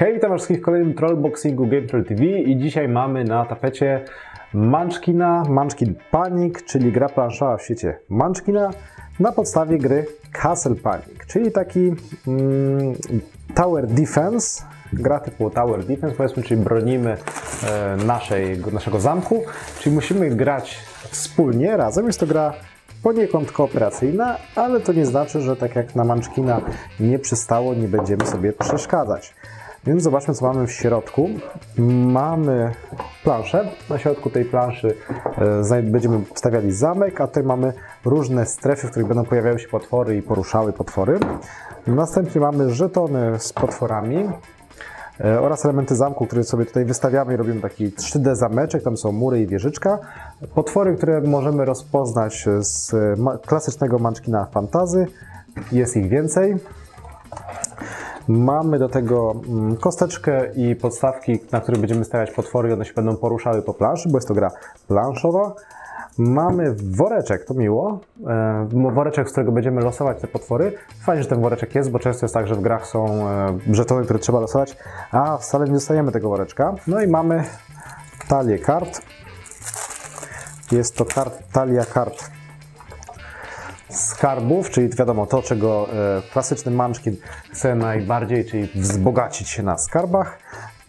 Hej, witam wszystkich w kolejnym Trollboxingu Game Troll TV i dzisiaj mamy na tapecie Munchkina, Munchkin Panic, czyli gra planszowa w świecie Munchkina na podstawie gry Castle Panic, czyli taki mm, Tower Defense, gra typu Tower Defense, powiedzmy, czyli bronimy e, naszej, naszego zamku, czyli musimy grać wspólnie, razem. Jest to gra poniekąd kooperacyjna, ale to nie znaczy, że tak jak na Munchkina nie przystało, nie będziemy sobie przeszkadzać. Więc zobaczmy, co mamy w środku. Mamy planszę. Na środku tej planszy e, będziemy stawiali zamek, a tutaj mamy różne strefy, w których będą pojawiały się potwory i poruszały potwory. Następnie mamy żetony z potworami e, oraz elementy zamku, które sobie tutaj wystawiamy i robimy taki 3D zameczek, tam są mury i wieżyczka. Potwory, które możemy rozpoznać z klasycznego Munchkina Fantazy, jest ich więcej. Mamy do tego mm, kosteczkę i podstawki, na których będziemy stawiać potwory i one się będą poruszały po planszy, bo jest to gra planszowa. Mamy woreczek, to miło. E, woreczek, z którego będziemy losować te potwory. Fajnie, że ten woreczek jest, bo często jest tak, że w grach są żetony, które trzeba losować, a wcale nie dostajemy tego woreczka. No i mamy talię kart. Jest to kart, talia kart skarbów, czyli wiadomo to, czego e, klasyczny Munchkin chce najbardziej, czyli wzbogacić się na skarbach.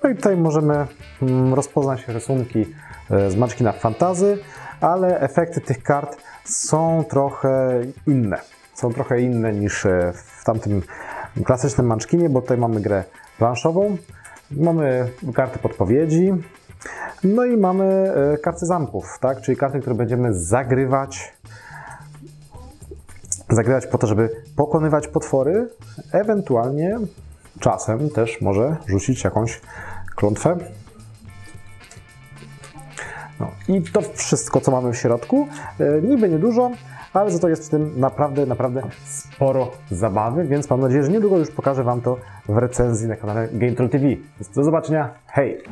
No i tutaj możemy mm, rozpoznać rysunki e, z Munchkina Fantazy, ale efekty tych kart są trochę inne. Są trochę inne niż e, w tamtym klasycznym Munchkinie, bo tutaj mamy grę planszową, mamy karty podpowiedzi, no i mamy karty zamków, tak? czyli karty, które będziemy zagrywać zagrywać po to, żeby pokonywać potwory, ewentualnie czasem też może rzucić jakąś klątwę. No i to wszystko, co mamy w środku. E, niby niedużo, ale za to jest w tym naprawdę, naprawdę sporo zabawy, więc mam nadzieję, że niedługo już pokażę Wam to w recenzji na kanale GameTroll TV. do zobaczenia, hej!